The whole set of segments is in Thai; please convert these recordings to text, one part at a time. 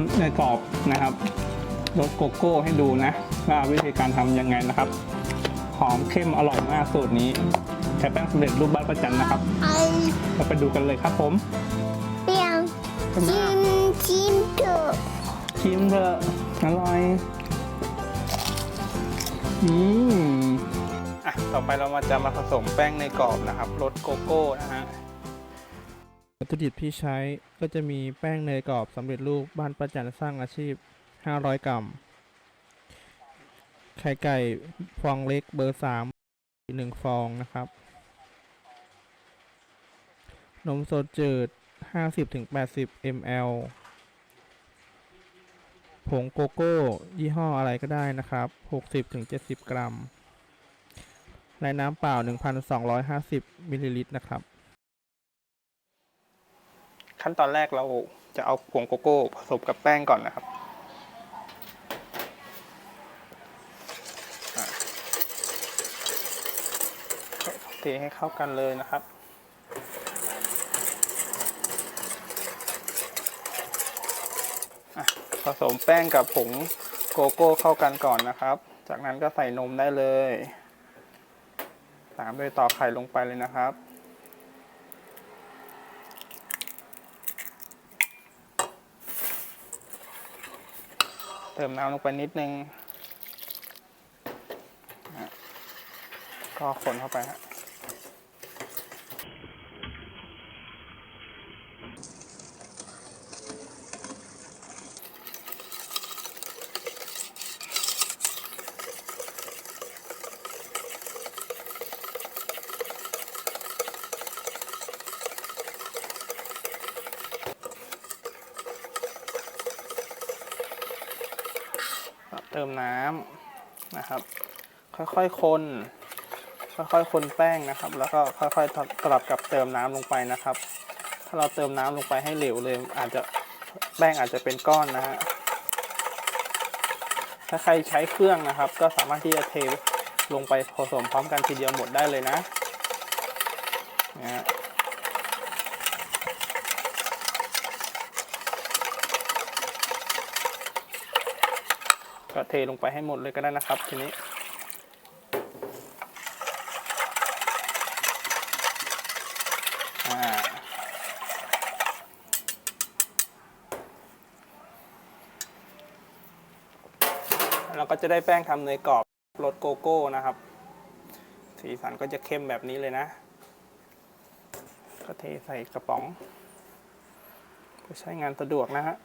ำเนยกรอบนะครับรสโกโก้ให้ดูนะว่าวิธีการทำยังไงนะครับ หอมเข้มอร่อยมากสูตรนี้ใช้แป้งสำเร็จรูปบ้านประจันนะครับ ไอเราไปดูกันเลยครับผมเปียงชิมชิมเถอะชิมเถอะอร่อยอืมอะต่อไปเรามาจะมาผสมแป้งในกรอบนะครับรสโกโก้นะฮะ วัตถุดิบที่ใช้ก็จะมีแป้งเนยกรอบสำเร็จรูปบ้านประจันสร้างอาชีพ 500 กรัม ไข่ไก่ฟองเล็กเบอร์ 3 1 ฟองนะครับ นมสดจืด 50-80 ml ผงโกโก้ ยี่ห้ออะไรก็ได้นะครับ 60-70 กรัม และน้ำเปล่า 1,250 มิลลิลิตรนะครับ ขั้นตอนแรกเราจะเอาผงโกโก้ผสมกับแป้งก่อนนะครับอะเทให้เข้ากันเลยนะครับผสมแป้งกับผงโกโก้เข้ากันก่อนนะครับ จากนั้นก็ใส่นมได้เลย ตามด้วยต่อกไข่ลงไปเลยนะครับ ติมน้ำลงไปนิดนึงอะก็คนเข้าไปฮะ ติมน้ำนะครับ ค่อยๆคน ค่อยๆคนแป้งนะครับ แล้วก็ค่อยๆสลับกับเติมน้ำลงไปนะครับ ถ้าเราเติมน้ำลงไปให้เหลวเลย อาจจะแป้งอาจจะเป็นก้อนนะฮะถ้าใครใช้เครื่องนะครับ ก็สามารถที่จะเทลงไปผสมพร้อมกันทีเดียวหมดได้เลยนะนะ ก็เทลงไปให้หมดเลยก็ได้นะครับ ทีนี้ เราก็จะได้แป้งทำเนยกรอบรสโกโก้นะครับ สีสันก็จะเข้มแบบนี้เลยนะ ก็เทใส่กระป๋องเพื่อใช้งานสะดวกนะฮะ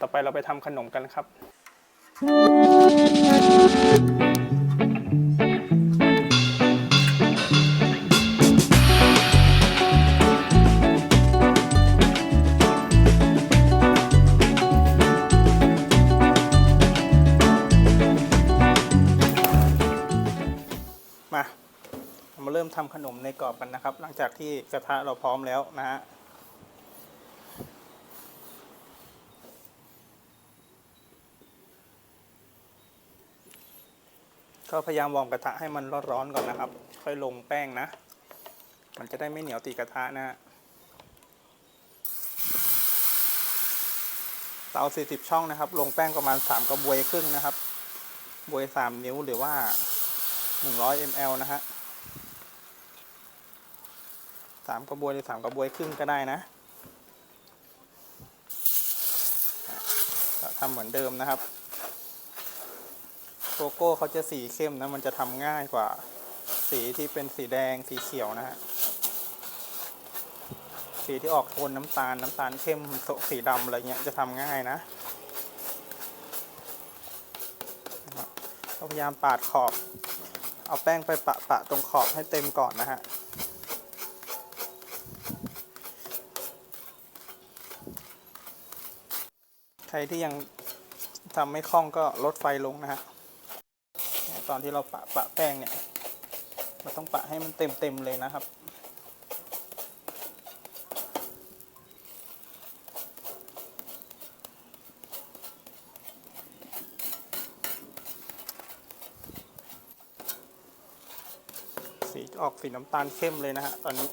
ต่อไปเราไปทำขนมกันครับ มา เรามาเริ่มทำขนมในกรอบกันนะครับ หลังจากที่กระทะเราพร้อมแล้วนะฮะ ก็พยายามวอร์มกระทะให้มันร้อนๆก่อนนะครับ ค่อยลงแป้งนะ มันจะได้ไม่เหนียวตีกระทะนะ เตา 40 ช่องนะครับ ลงแป้งประมาณ 3 กระบวยครึ่งนะครับ บวย 3 นิ้วหรือว่า 100 ml นะฮะสามกระบวยหรือสามกระบวยครึ่งก็ได้นะอะก็ทำเหมือนเดิมนะครับ โกโก้เขาจะสีเข้มนะ มันจะทำง่ายกว่า สีที่เป็นสีแดงสีเขียวนะฮะ สีที่ออกโทนน้ำตาลน้ำตาลเข้มสีดำอะไรเงี้ยจะทำง่ายนะพยายามปาดขอบ เอาแป้งไปปะปะตรงขอบให้เต็มก่อนนะฮะใครที่ยังทำไม่คล่องก็ลดไฟลงนะฮะ ตอนที่เราปะปะแป้งเนี่ยเราต้องปะให้มันเต็มเต็มเลยนะครับ สีออกสีน้ำตาลเข้มเลยนะฮะตอนนี้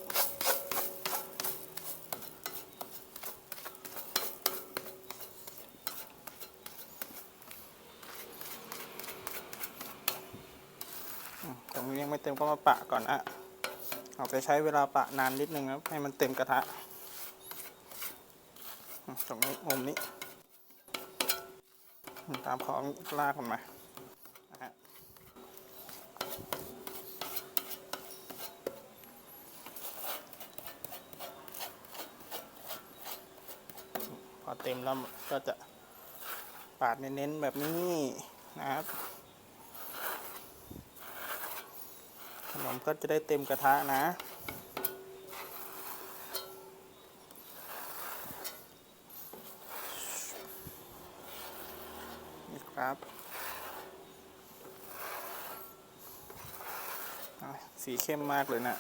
มก็มาปะก่อนอะเอาไปใช้เวลาปะนานนิดนึงนะให้มันเต็มกระทะตรงนี้มุมนี้อืมตามของลากมันมาพอเต็มแล้วก็จะปาดเน้นๆแบบนี้นะครับ ขนมก็จะได้เต็มกระทะนะนี่ครับสีเข้มมากเลยนะ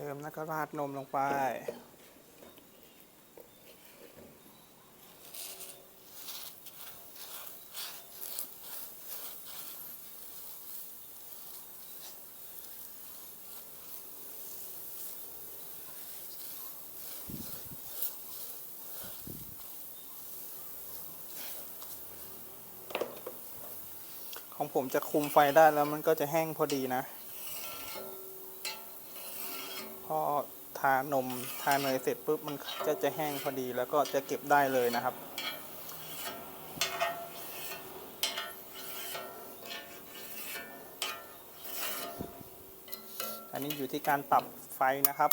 เดิมแล้วก็ราดนมลงไป ของผมจะคุมไฟได้แล้วมันก็จะแห้งพอดีนะ พอทานมทาเนยเสร็จปุ๊บมันก็จะแห้งพอดีแล้วก็จะเก็บได้เลยนะครับ อันนี้อยู่ที่การปรับไฟนะครับ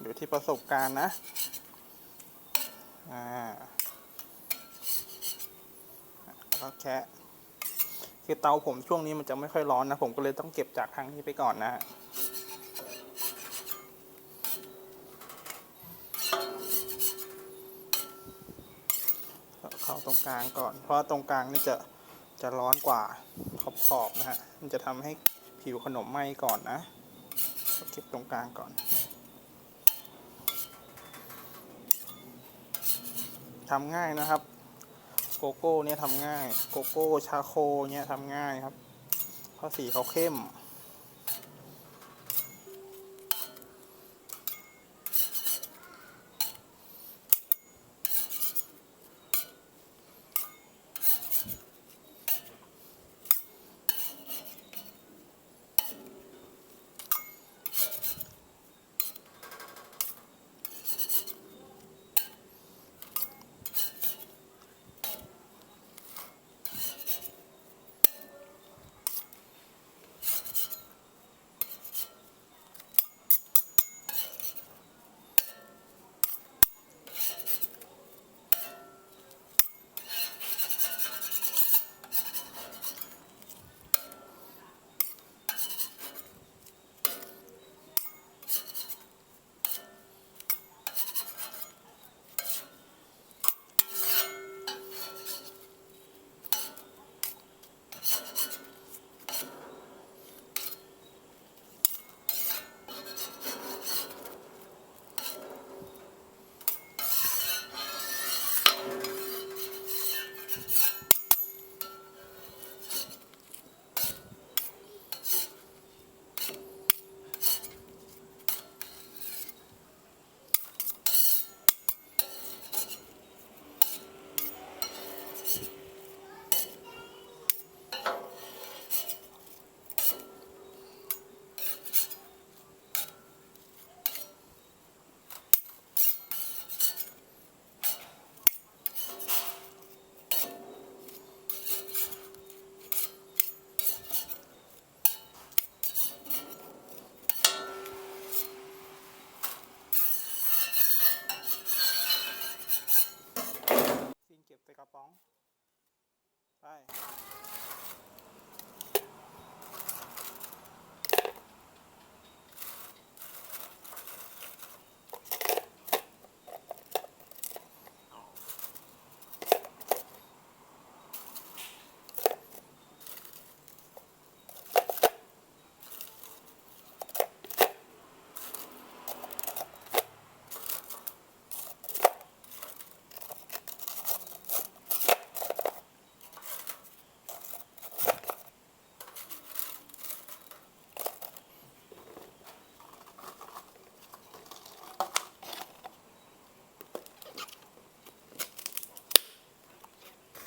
อยู่ที่ประสบการณ์นะอ่าแล้วแคะคือเตาผมช่วงนี้มันจะไม่ค่อยร้อนนะ ผมก็เลยต้องเก็บจากทางนี้ไปก่อนนะฮะ เข้า ตรงกลางก่อน เพราะว่าตรงกลางนี่จะจะร้อนกว่าขอบขอบๆนะฮะ มันจะทำให้ผิวขนมไหม้ก่อนนะเก็บตรงกลางก่อนทำง่ายนะครับ โกโก้เนี่ยทำง่าย โกโก้ชาโคเนี่ยทำง่ายครับ เพราะสีเขาเข้ม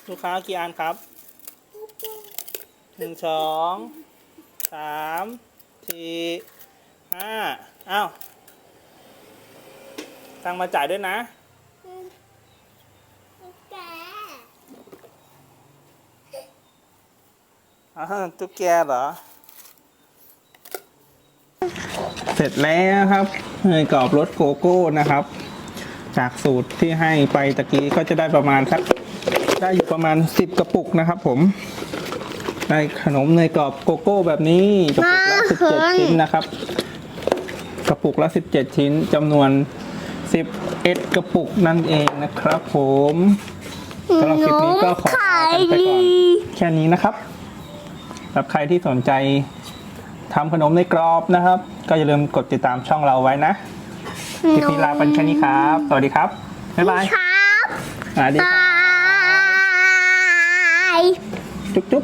ลูกค้ากี่อันครับหนึ่งสองสามสี่ห้าอ้าวตังมาจ่ายด้วยนะอ้าวตุ๊กแกเหรอ เสร็จแล้วครับเนกรอบรสโกโก้นะครับ จากสูตรที่ให้ไปตะกี้ก็จะได้ประมาณสัก ได้อยู่ประมาณ 10 กระปุกนะครับผมได้ขนมเนยกรอบโกโก้แบบนี้กระปุกละ17 ชิ้นนะครับ กระปุกละ 17 ชิ้นจำนวน 11 กระปุกนั่นเองนะครับ ผมสำหรับคลิปนี้ก็ขอลากันไปก่อนแค่นี้นะครับสำหรับใครที่สนใจทำขนมในกรอบนะครับ ก็อย่าลืมกดติดตามช่องเราไว้นะคลิปนี้ลาไปแค่นี้ครับ สวัสดีครับ บ๊ายบายครับสวัสดีครับ จุ๊บจุ๊บ